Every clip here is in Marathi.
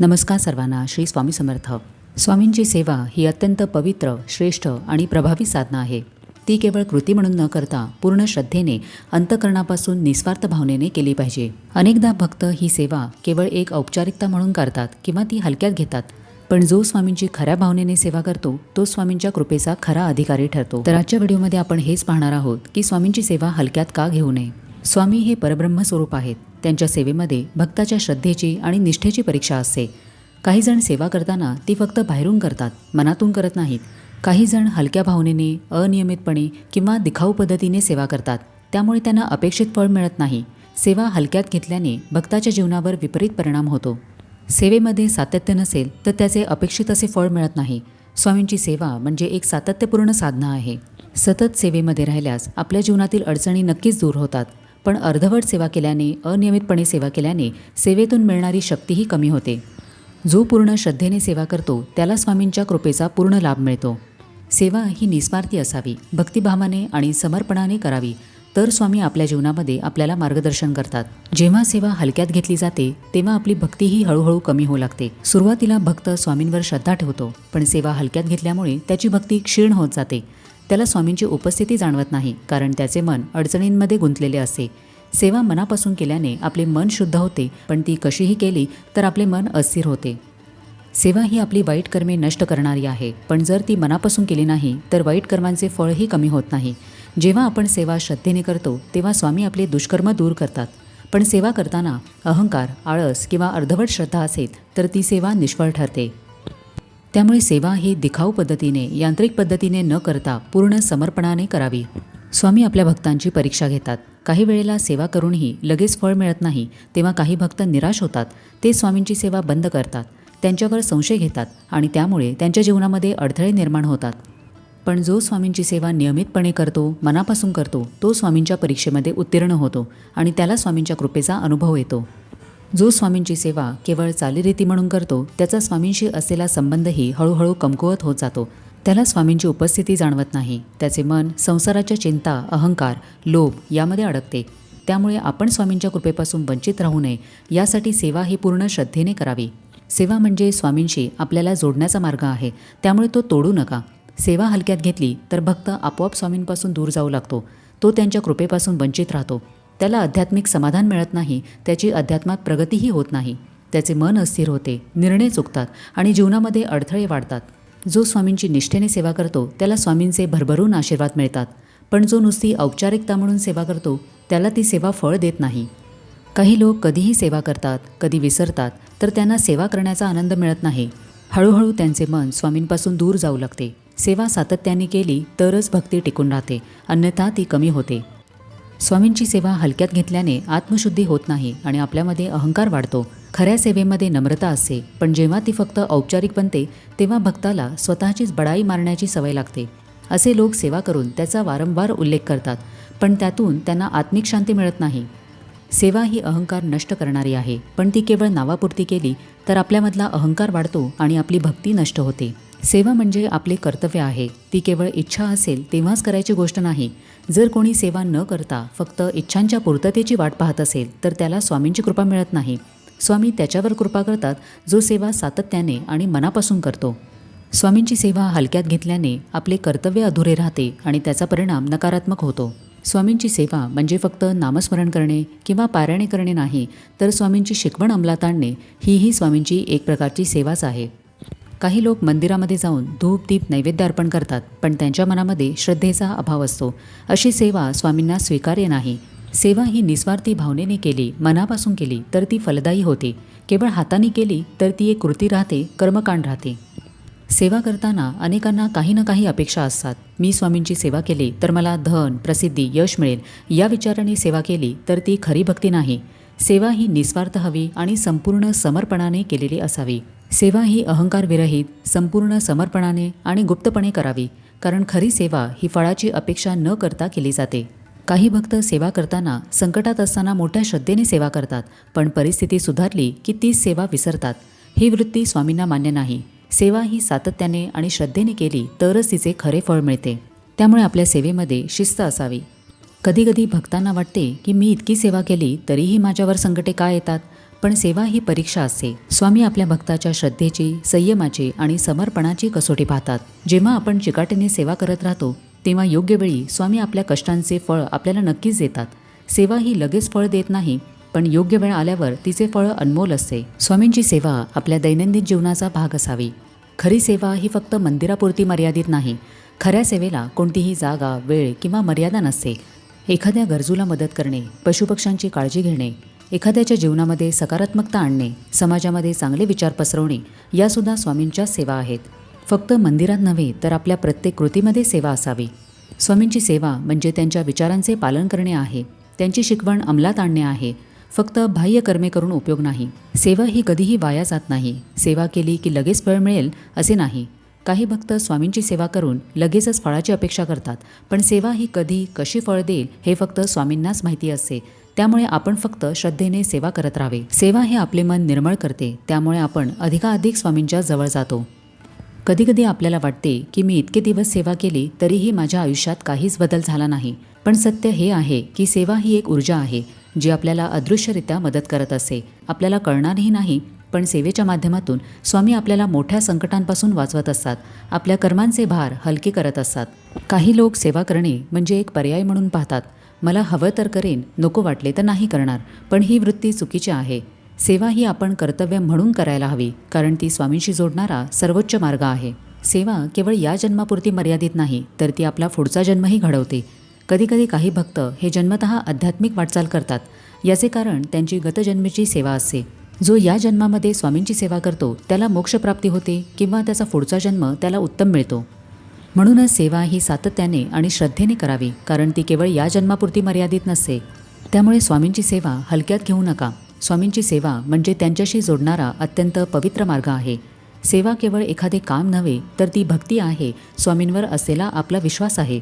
नमस्कार सर्वांना श्री स्वामी समर्थ. स्वामींची सेवा ही अत्यंत पवित्र श्रेष्ठ आणि प्रभावी साधना आहे. ती केवळ कृती म्हणून न करता पूर्ण श्रद्धेने अंतकरणापासून निस्वार्थ भावनेने केली पाहिजे. अनेकदा भक्त ही सेवा केवळ एक औपचारिकता म्हणून करतात किंवा ती हलक्यात घेतात. पण जो स्वामींची खऱ्या भावनेने सेवा करतो तो स्वामींच्या कृपेचा खरा अधिकारी ठरतो. तर आजच्या व्हिडिओमध्ये आपण हेच पाहणार आहोत की स्वामींची सेवा हलक्यात का घेऊ नये. स्वामी हे परब्रह्म स्वरूप आहेत. त्यांच्या सेवेमध्ये भक्ताच्या श्रद्धेची आणि निष्ठेची परीक्षा असते. काही जण सेवा करताना ती फक्त बाहेरून करतात मनातून करत नाहीत. काही जण हलक्या भावनेने अनियमितपणे किंवा दिखाऊ पद्धतीने सेवा करतात. त्यामुळे त्यांना अपेक्षित फळ मिळत नाही. सेवा हलक्यात घेतल्याने भक्ताच्या जीवनावर विपरीत परिणाम होतो. सेवेमध्ये सातत्य नसेल तर त्याचे अपेक्षित असे फळ मिळत नाही. स्वामींची सेवा म्हणजे एक सातत्यपूर्ण साधना आहे. सतत सेवेमध्ये राहिल्यास आपल्या जीवनातील अडचणी नक्कीच दूर होतात. पण अर्धवट सेवा केल्याने अनियमितपणे सेवा केल्याने सेवेतून मिळणारी शक्तीही कमी होते. जो पूर्ण श्रद्धेने सेवा करतो त्याला स्वामींच्या कृपेचा पूर्ण लाभ मिळतो. सेवा ही निस्वार्थी असावी भक्तिभावाने आणि समर्पणाने करावी तर स्वामी आपल्या जीवनामध्ये आपल्याला मार्गदर्शन करतात. जेव्हा सेवा हलक्यात घेतली जाते तेव्हा आपली भक्तीही हळूहळू कमी होऊ लागते. सुरुवातीला भक्त स्वामींवर श्रद्धा ठेवतो पण सेवा हलक्यात घेतल्यामुळे त्याची भक्ती क्षीण होत जाते. त्याला स्वामींची उपस्थिती जाणवत नाही कारण त्याचे मन अडचणींमध्ये गुंतलेले असे. सेवा मनापासून केल्याने आपले मन शुद्ध होते पण ती कशीही केली तर आपले मन अस्थिर होते. सेवा ही आपली वाईट कर्मे नष्ट करणारी आहे पण जर ती मनापासून केली नाही तर वाईट कर्मांचे फळही कमी होत नाही. जेव्हा आपण सेवा श्रद्धेने करतो तेव्हा स्वामी आपले दुष्कर्म दूर करतात. पण सेवा करताना अहंकार आळस किंवा अर्धवट श्रद्धा असेल तर ती सेवा निष्फळ ठरते. त्यामुळे सेवा ही दिखाऊ पद्धतीने यांत्रिक पद्धतीने न करता पूर्ण समर्पणाने करावी. स्वामी आपल्या भक्तांची परीक्षा घेतात. काही वेळेला सेवा करूनही लगेच फळ मिळत नाही तेव्हा काही भक्त निराश होतात. ते स्वामींची सेवा बंद करतात. त्यांच्यावर संशय घेतात आणि त्यामुळे त्यांच्या जीवनामध्ये अडथळे निर्माण होतात. पण जो स्वामींची सेवा नियमितपणे करतो मनापासून करतो तो स्वामींच्या परीक्षेमध्ये उत्तीर्ण होतो आणि त्याला स्वामींच्या कृपेचा अनुभव येतो. जो स्वामींची सेवा केवळ चालीरीती म्हणून करतो त्याचा स्वामींशी असलेला संबंधही हळूहळू कमकुवत होत जातो. त्याला स्वामींची उपस्थिती जाणवत नाही. त्याचे मन संसाराच्या चिंता अहंकार लोभ यामध्ये अडकते. त्यामुळे आपण स्वामींच्या कृपेपासून वंचित राहू नये. यासाठी सेवा ही पूर्ण श्रद्धेने करावी. सेवा म्हणजे स्वामींशी आपल्याला जोडण्याचा मार्ग आहे. त्यामुळे तो तोडू नका. सेवा हलक्यात घेतली तर भक्त आपोआप स्वामींपासून दूर जाऊ लागतो. तो त्यांच्या कृपेपासून वंचित राहतो. त्याला आध्यात्मिक समाधान मिळत नाही त्याची अध्यात्मात प्रगतीही होत नाही. त्याचे मन अस्थिर होते निर्णय चुकतात आणि जीवनामध्ये अडथळे वाढतात. जो स्वामींची निष्ठेने सेवा करतो त्याला स्वामींचे भरभरून आशीर्वाद मिळतात. पण जो नुसती औपचारिकता म्हणून सेवा करतो त्याला ती सेवा फळ देत नाही. काही लोक कधीही सेवा करतात कधी विसरतात तर त्यांना सेवा करण्याचा आनंद मिळत नाही. हळूहळू त्यांचे मन स्वामींपासून दूर जाऊ लागते. सेवा सातत्याने केली तरच भक्ती टिकून राहते. अन्यथा ती कमी होते. स्वामींची सेवा हलक्यात घेतल्याने आत्मशुद्धी होत नाही आणि आपल्यामध्ये अहंकार वाढतो. खऱ्या सेवेमध्ये नम्रता असते पण जेव्हा ती फक्त औपचारिक बनते तेव्हा भक्ताला स्वतःचीच बडाई मारण्याची सवय लागते. असे लोक सेवा करून त्याचा वारंवार उल्लेख करतात पण त्यातून त्यांना आत्मिक शांती मिळत नाही. सेवा ही अहंकार नष्ट करणारी आहे पण ती केवळ नावापुरती केली तर आपल्यामधला अहंकार वाढतो आणि आपली भक्ती नष्ट होते. सेवा म्हणजे आपले कर्तव्य आहे. ती केवळ इच्छा असेल तेव्हाच करायची गोष्ट नाही. जर कोणी सेवा न करता फक्त इच्छांच्या पूर्ततेची वाट पाहत असेल तर त्याला स्वामींची कृपा मिळत नाही. स्वामी त्याच्यावर कृपा करतात जो सेवा सातत्याने आणि मनापासून करतो. स्वामींची सेवा हलक्यात घेतल्याने आपले कर्तव्य अधुरे राहते आणि त्याचा परिणाम नकारात्मक होतो. स्वामींची सेवा म्हणजे फक्त नामस्मरण करणे किंवा पारायणे करणे नाही तर स्वामींची शिकवण अंमलात आणणे हीही स्वामींची एक प्रकारची सेवाच आहे. काही लोक मंदिरामध्ये जाऊन धूप दीप नैवेद्य अर्पण करतात पण त्यांच्या मनामध्ये श्रद्धेचा अभाव असतो. अशी सेवा स्वामींना स्वीकार्य नाही. सेवा ही निस्वार्थी भावनेने केली मनापासून केली तर ती फलदायी होते. केवळ हाताने केली तर ती एक कृती राहते कर्मकांड राहते. सेवा करताना अनेकांना काही ना काही अपेक्षा असतात. मी स्वामींची सेवा केली तर मला धन प्रसिद्धी यश मिळेल. या विचाराने सेवा केली तर ती खरी भक्ती नाही. सेवा ही निस्वार्थ हवी आणि संपूर्ण समर्पणाने केलेली असावी. सेवा ही अहंकारविरहित संपूर्ण समर्पणाने आणि गुप्तपणे करावी कारण खरी सेवा ही फळाची अपेक्षा न करता केली जाते. काही भक्त सेवा करताना संकटात असताना मोठ्या श्रद्धेने सेवा करतात पण परिस्थिती सुधारली की तीच सेवा विसरतात. ही वृत्ती स्वामींना मान्य नाही. सेवा ही सातत्याने आणि श्रद्धेने केली तरच तिचे खरे फळ मिळते. त्यामुळे आपल्या सेवेमध्ये शिस्त असावी. कधीकधी भक्तांना वाटते की मी इतकी सेवा केली तरीही माझ्यावर संकटे का येतात? पण सेवा ही परीक्षा असते. स्वामी आपल्या भक्ताच्या श्रद्धेची संयमाची आणि समर्पणाची कसोटी पाहतात. जेव्हा आपण चिकाटीने सेवा करत राहतो तेव्हा योग्य वेळी स्वामी आपल्या कष्टांचे फळ आपल्याला नक्कीच देतात. सेवा ही लगेच फळ देत नाही पण योग्य वेळ आल्यावर तिचे फळ अनमोल असते. स्वामींची सेवा आपल्या दैनंदिन जीवनाचा भाग असावी. खरी सेवा ही फक्त मंदिरापुरती मर्यादित नाही. खऱ्या सेवेला कोणतीही जागा वेळ किंवा मर्यादा नसते. एखाद्या गरजूला मदत करणे पशुपक्ष्यांची काळजी घेणे एखाद्याच्या जीवनामध्ये सकारात्मकता आणणे समाजामध्ये चांगले विचार पसरवणे यासुद्धा स्वामींच्या सेवा आहेत. फक्त मंदिरात नव्हे तर आपल्या प्रत्येक कृतीमध्ये सेवा असावी. स्वामींची सेवा म्हणजे त्यांच्या विचारांचे पालन करणे आहे. त्यांची शिकवण अंमलात आणणे आहे. फक्त बाह्य कर्मे करून उपयोग नाही. सेवा ही कधीही वाया जात नाही. सेवा केली की लगेच फळ मिळेल असे नाही. काही भक्त स्वामींची सेवा करून लगेचच फळाची अपेक्षा करतात पण सेवा ही कधी कशी फळ देईल हे फक्त स्वामींनाच माहिती असते. त्यामुळे आपण फक्त श्रद्धेने सेवा करत राहावे. सेवा हे आपले मन निर्मळ करते त्यामुळे आपण अधिकाधिक स्वामींच्या जवळ जातो. कधीकधी आपल्याला वाटते की मी इतके दिवस सेवा केली तरीही माझ्या आयुष्यात काहीच बदल झाला नाही. पण सत्य हे आहे की सेवा ही एक ऊर्जा आहे जी आपल्याला अदृश्यरित्या मदत करत असते. आपल्याला कळणारही नाही पण सेवेच्या माध्यमातून स्वामी आपल्याला मोठ्या संकटांपासून वाचवत असतात. आपल्या कर्मांचे भार हलके करत असतात. काही लोक सेवा करणे म्हणजे एक पर्याय म्हणून पाहतात. मला हवं तर करेन नको वाटले तर नाही करणार पण ही वृत्ती चुकीची आहे. सेवा ही आपण कर्तव्य म्हणून करायला हवी कारण ती स्वामींशी जोडणारा सर्वोच्च मार्ग आहे. सेवा केवळ या जन्मापुरती मर्यादित नाही तर ती आपला पुढचा जन्मही घडवते. कधीकधी काही भक्त हे जन्मतः आध्यात्मिक वाटचाल करतात. याचे कारण त्यांची गतजन्मीची सेवा असते. जो या जन्मामध्ये स्वामींची सेवा करतो त्याला मोक्षप्राप्ती होते किंवा त्याचा पुढचा जन्म त्याला उत्तम मिळतो. म्हणूनच सेवा ही सातत्याने आणि श्रद्धेने करावी कारण ती केवळ या जन्मापुरती मर्यादित नसते. त्यामुळे स्वामींची सेवा हलक्यात घेऊ नका. स्वामींची सेवा म्हणजे त्यांच्याशी जोडणारा अत्यंत पवित्र मार्ग आहे. सेवा केवळ एखादे काम नव्हे तर ती भक्ती आहे स्वामींवर असलेला आपला विश्वास आहे.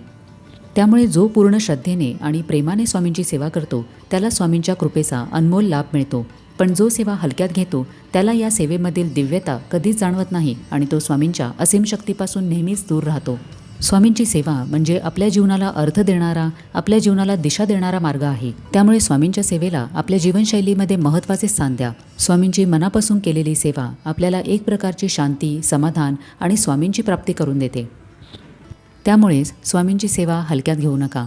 त्यामुळे जो पूर्ण श्रद्धेने आणि प्रेमाने स्वामींची सेवा करतो त्याला स्वामींच्या कृपेचा अनमोल लाभ मिळतो. पण जो सेवा हलक्यात घेतो त्याला या सेवेमधील दिव्यता कधीच जाणवत नाही आणि तो स्वामींच्या असीम शक्तीपासून नेहमीच दूर राहतो. स्वामींची सेवा म्हणजे आपल्या जीवनाला अर्थ देणारा आपल्या जीवनाला दिशा देणारा मार्ग आहे. त्यामुळे स्वामींच्या सेवेला आपल्या जीवनशैलीमध्ये महत्त्वाचे स्थान द्या. स्वामींची मनापासून केलेली सेवा आपल्याला एक प्रकारची शांती समाधान आणि स्वामींची प्राप्ती करून देते. त्यामुळेच स्वामींची सेवा हलक्यात घेऊ नका.